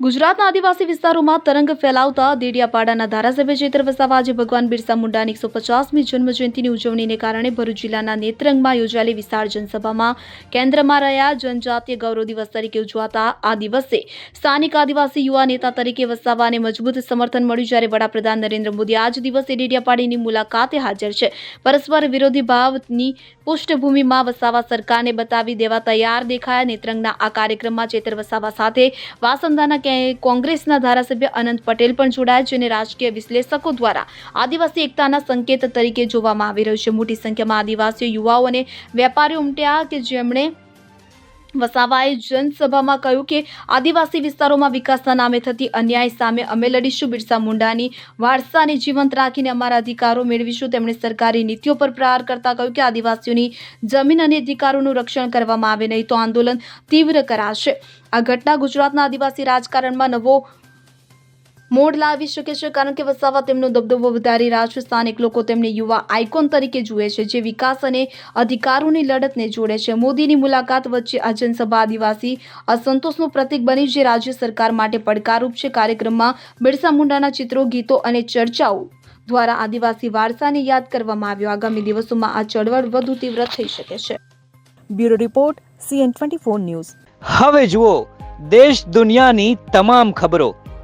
ગુજરાતના આદિવાસી વિસ્તારોમાં તરંગ ફેલાવતા દેડિયાપાડાના ધારાસભ્ય ચેતર વસાવા આજે ભગવાન બિરસા મુંડાની એકસો પચાસમી જન્મજયંતિની ઉજવણીને કારણે ભરૂચ જિલ્લાના નેત્રંગમાં યોજાયેલી વિશાળ જનસભામાં કેન્દ્રમાં રહ્યા જનજાતીય ગૌરવ દિવસ તરીકે ઉજવાતા આ દિવસે સ્થાનિક આદિવાસી યુવા નેતા તરીકે વસાવાને મજબૂત સમર્થન મળ્યું જ્યારે વડાપ્રધાન નરેન્દ્ર મોદી આ જ દિવસે ડેડિયાપાડીની મુલાકાતે હાજર છે. પરસ્પર વિરોધી ભાવની પૃષ્ઠભૂમિમાં વસાવા સરકારને બતાવી દેવા તૈયાર દેખાયા નેત્રંગના આ કાર્યક્રમમાં ચેતર વસાવા સાથે વાસંદાના કે- કોંગ્રેસના ધારાસભ્ય અનંત પટેલ પણ જોડાયા જેને રાજકીય વિશ્લેષકો દ્વારા આદિવાસી એકતાના સંકેત તરીકે જોવામાં આવી રહ્યું છે. મોટી સંખ્યામાં આદિવાસીઓ, યુવાઓ અને વેપારીઓ ઉમટ્યા કે જેમણે વસાવાએ જનસભામાં કહ્યું કે આદિવાસી વિસ્તારોમાં વિકાસના નામે થતી અન્યાય સામે અમે લડીશું. બિરસા મુંડાની વારસાને જીવંત રાખીને અમારા અધિકારો મેળવીશું. તેમણે સરકારી નીતિઓ પર પ્રહાર કરતા કહ્યું કે આદિવાસીઓની જમીન અને અધિકારોનું રક્ષણ કરવામાં આવે નહીં તો આંદોલન તીવ્ર કરાશે. આ ઘટના ગુજરાતના આદિવાસી રાજકારણમાં નવો મોડ લાવી શકે છે, કારણ કે વસાવા તેમનો દબદબો વધારી રહ્યા સ્થાનિક લોકો તેમને યુવા આઇકોન તરીકે જુએ છે, જે વિકાસ અને અધિકારોની લડતને જોડે છે. મોદીની મુલાકાત વચ્ચે આ જનસભા આદિવાસી અસંતોષનું પ્રતીક બની જે રાજ્ય સરકાર માટે પડકારરૂપ છે. કાર્યક્રમમાં બિરસા મુંડાના ચિત્રો, ગીતો અને ચર્ચાઓ દ્વારા આદિવાસી વારસાને યાદ કરવામાં આવ્યો. આગામી દિવસોમાં આ ચળવળ વધુ તીવ્ર થઈ શકે છે. Bureau report, CN twenty news. હવે જુઓ, દેશ દુનિયાની તમામ ખબરો.